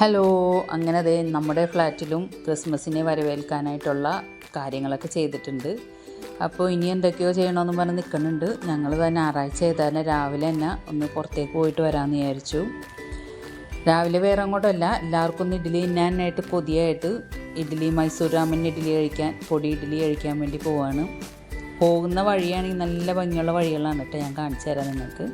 Hello. അങ്ങനെ അതെ നമ്മുടെ ഫ്ലാറ്റിലും ക്രിസ്മസിനെ വരവേൽക്കാനായിട്ടുള്ള കാര്യങ്ങളൊക്കെ ചെയ്തിട്ടുണ്ട്. അപ്പോൾ ഇനി എന്തൊക്കെയോ ചെയ്യണമെന്ന് പറഞ്ഞ് നിൽക്കുന്നുണ്ട് ഞങ്ങൾ തന്നെ ഞായറാഴ്ച ഏതായാലും രാവിലെ തന്നെ ഒന്ന് പുറത്തേക്ക് പോയിട്ട് വരാമെന്ന് വിചാരിച്ചു. രാവിലെ വേറെ അങ്ങോട്ടല്ല എല്ലാവർക്കും ഒന്ന് ഇഡ്ഡലി ഇന്നാനായിട്ട് പൊതിയായിട്ട് ഇഡ്ഡലി മൈസൂർ രാമൻ ഇഡ്ഡലി കഴിക്കാൻ പൊടി ഇഡ്ഡലി കഴിക്കാൻ വേണ്ടി പോവാണ്. പോകുന്ന വഴിയാണെങ്കിൽ നല്ല ഭംഗിയുള്ള വഴികളാണ് കേട്ടോ ഞാൻ കാണിച്ചു തരാം നിങ്ങൾക്ക്.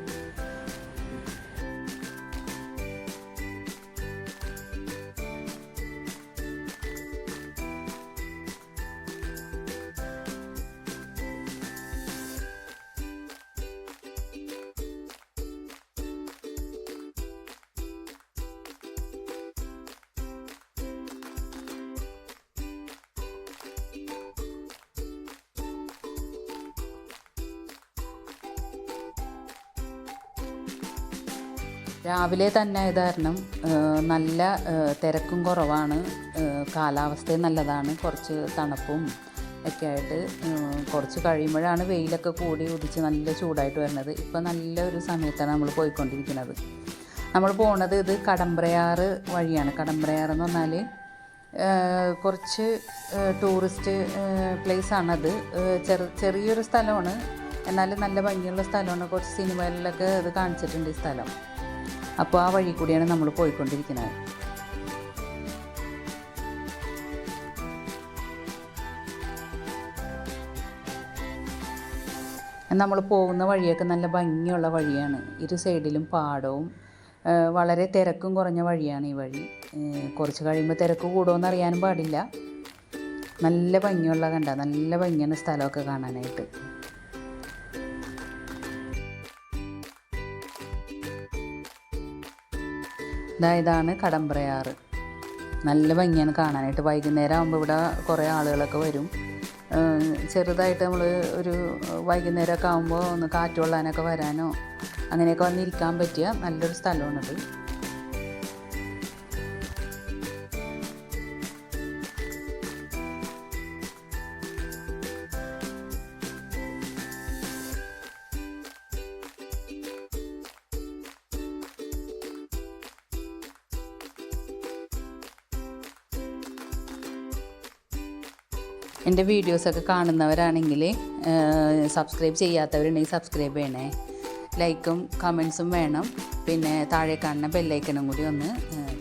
രാവിലെ തന്നെ ആയത് നല്ല തിരക്കും കുറവാണ്. കാലാവസ്ഥയും നല്ലതാണ്. കുറച്ച് തണുപ്പും ഒക്കെ ആയിട്ട് കുറച്ച് കഴിയുമ്പോഴാണ് വെയിലൊക്കെ കൂടി ഉദിച്ച് നല്ല ചൂടായിട്ട് വരുന്നത്. ഇപ്പം നല്ല ഒരു സമയത്താണ് നമ്മൾ പോയിക്കൊണ്ടിരിക്കുന്നത്. നമ്മൾ പോണത് ഇത് കടമ്പ്രയാറ് വഴിയാണ്. കടമ്പ്രയാറ് എന്ന് പറഞ്ഞാൽ കുറച്ച് ടൂറിസ്റ്റ് പ്ലേസ് ആണത് ചെറു ചെറിയൊരു സ്ഥലമാണ്. എന്നാലും നല്ല ഭംഗിയുള്ള സ്ഥലമാണ്. കുറച്ച് സിനിമകളിലൊക്കെ ഇത് കാണിച്ചിട്ടുണ്ട് ഈ സ്ഥലം. അപ്പോൾ ആ വഴി കൂടിയാണ് നമ്മൾ പോയിക്കൊണ്ടിരിക്കുന്നത്. നമ്മൾ പോകുന്ന വഴിയൊക്കെ നല്ല ഭംഗിയുള്ള വഴിയാണ്. ഇരു സൈഡിലും പാടവും വളരെ തിരക്കും കുറഞ്ഞ വഴിയാണ് ഈ വഴി. കുറച്ച് കഴിയുമ്പോൾ തിരക്ക് കൂടുമെന്ന് അറിയാനും പാടില്ല. നല്ല ഭംഗിയുള്ള കണ്ട നല്ല ഭംഗിയാണ് സ്ഥലമൊക്കെ കാണാനായിട്ട്. ദാ ഇതാണ് കടമ്പ്രയാറ്. നല്ല ഭംഗിയാണ് കാണാനായിട്ട്. വൈകുന്നേരം ആകുമ്പോൾ ഇവിടെ കുറേ ആളുകളൊക്കെ വരും. ചെറുതായിട്ട് നമ്മൾ ഒരു വൈകുന്നേരമൊക്കെ ആകുമ്പോൾ ഒന്ന് കാറ്റ് കൊള്ളാനൊക്കെ വരാനോ അങ്ങനെയൊക്കെ വന്നിരിക്കാൻ പറ്റിയ നല്ലൊരു സ്ഥലമാണിത് എന്റെ വീഡിയോസൊക്കെ കാണുന്നവരാണെങ്കിൽ സബ്സ്ക്രൈബ് ചെയ്യാത്തവരുണ്ടെങ്കിൽ സബ്സ്ക്രൈബ് ചെയ്യണേ. ലൈക്കും കമൻസും വേണം. പിന്നെ താഴെ കാണുന്ന ബെല്ലൈക്കനും കൂടി ഒന്ന്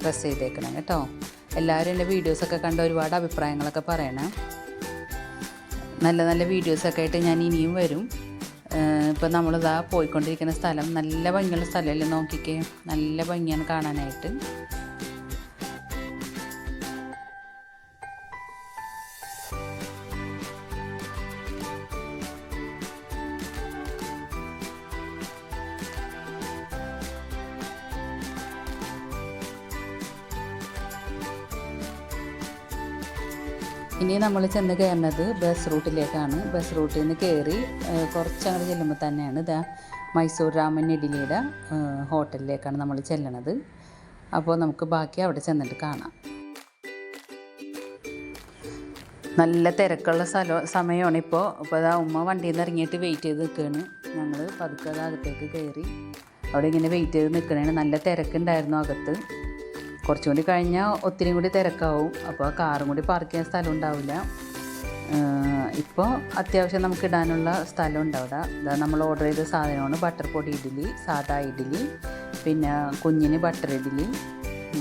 പ്രസ് ചെയ്തേക്കണം കേട്ടോ. എല്ലാവരും എന്റെ വീഡിയോസൊക്കെ കണ്ട് ഒരുപാട് അഭിപ്രായങ്ങളൊക്കെ പറയണം. നല്ല നല്ല വീഡിയോസൊക്കെ ആയിട്ട് ഞാൻ ഇനിയും വരും. ഇപ്പം നമ്മളിതാ പോയിക്കൊണ്ടിരിക്കുന്ന സ്ഥലം നല്ല ഭംഗിയുള്ള സ്ഥലമല്ലേ നോക്കിക്കേ? നല്ല ഭംഗിയാണ് കാണാനായിട്ട്. ഇനി നമ്മൾ ചെന്ന് കയറുന്നത് ബസ് റൂട്ടിലേക്കാണ് ബസ് റൂട്ടിൽ നിന്ന് കയറി കുറച്ചങ്ങോട്ട് ചെല്ലുമ്പോൾ തന്നെയാണ് ഇതാ മൈസൂർ രാമൻ ഇഡ്ഡലിയുടെ ഏഹ്, ഹോട്ടലിലേക്കാണ് നമ്മൾ ചെല്ലണത്. അപ്പോൾ നമുക്ക് ബാക്കി അവിടെ ചെന്നിട്ട് കാണാം. നല്ല തിരക്കുള്ള സ്ഥലം സമയമാണ് ഇപ്പോൾ ഇപ്പോൾ അതാ ഉമ്മ വണ്ടിയിൽ നിന്ന് ഇറങ്ങിയിട്ട് വെയിറ്റ് ചെയ്ത് നിൽക്കുകയാണ് ഞങ്ങൾ പതുക്കെ അകത്തേക്ക് കയറി. അവിടെ ഇങ്ങനെ വെയിറ്റ് ചെയ്ത് നിൽക്കണേ നല്ല തിരക്കുണ്ടായിരുന്നു അകത്ത്. കുറച്ചും കൂടി കഴിഞ്ഞാൽ ഒത്തിരി കൂടി തിരക്കാവും. അപ്പോൾ കാറും കൂടി പാർക്ക് ചെയ്യാൻ സ്ഥലം ഉണ്ടാവില്ല. ഇപ്പോൾ അത്യാവശ്യം നമുക്ക് ഇടാനുള്ള സ്ഥലം ഉണ്ടാവില്ല ഇതാ നമ്മൾ ഓർഡർ ചെയ്ത സാധനമാണ് ബട്ടർ പൊടി ഇഡ്ഡലി സാദാ ഇഡ്ഡലി പിന്നെ കുഞ്ഞിന് ബട്ടർ ഇഡ്ഡലി.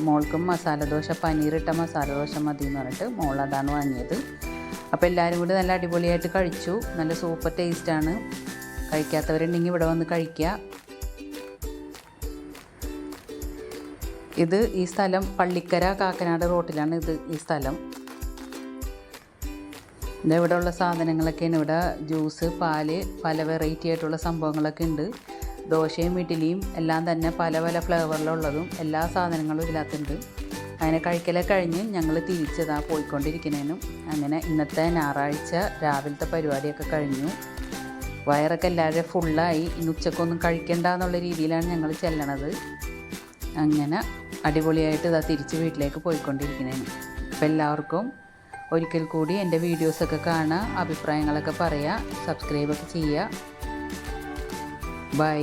മോൾക്കും മസാല ദോശ പനീറിട്ട മസാല ദോശ മതി എന്ന് പറഞ്ഞിട്ട് മോൾ അതാണ് വാങ്ങിയത്. അപ്പോൾ എല്ലാവരും കൂടി നല്ല അടിപൊളിയായിട്ട് കഴിച്ചു. നല്ല സൂപ്പർ ടേസ്റ്റാണ് കഴിക്കാത്തവരുണ്ടെങ്കിൽ ഇവിടെ വന്ന് കഴിക്കുക. ഇത് ഈ സ്ഥലം പള്ളിക്കര കാക്കനാട് റോട്ടിലാണ് ഇത് ഈ സ്ഥലം. ഇതെ ഇവിടെ ഉള്ള സാധനങ്ങളൊക്കെയാണ്. ഇവിടെ ജ്യൂസ് പാൽ പല വെറൈറ്റി ആയിട്ടുള്ള സംഭവങ്ങളൊക്കെ ഉണ്ട്. ദോശയും ഇഡ്ഡലിയും എല്ലാം തന്നെ പല പല ഫ്ലേവറിലുള്ളതും എല്ലാ സാധനങ്ങളും ഇതിനകത്തുണ്ട്. അങ്ങനെ കഴിക്കലൊക്കെ കഴിഞ്ഞ് ഞങ്ങൾ തിരിച്ചതാ പോയിക്കൊണ്ടിരിക്കുന്നതിനും അങ്ങനെ ഇന്നത്തെ ഞായറാഴ്ച രാവിലത്തെ പരിപാടിയൊക്കെ കഴിഞ്ഞു. വയറൊക്കെ എല്ലാവരും ഫുള്ളായി ഇന്ന് ഉച്ചക്കൊന്നും കഴിക്കണ്ട എന്നുള്ള രീതിയിലാണ് ഞങ്ങൾ ചെല്ലണത്. അങ്ങനെ അടിപൊളിയായിട്ട് ഇതാ തിരിച്ച് വീട്ടിലേക്ക് പോയിക്കൊണ്ടിരിക്കുന്നതിന് അപ്പോൾ എല്ലാവർക്കും ഒരിക്കൽ കൂടി എന്റെ വീഡിയോസൊക്കെ കാണുക അഭിപ്രായങ്ങളൊക്കെ പറയുക സബ്സ്ക്രൈബൊക്കെ ചെയ്യുക. ബൈ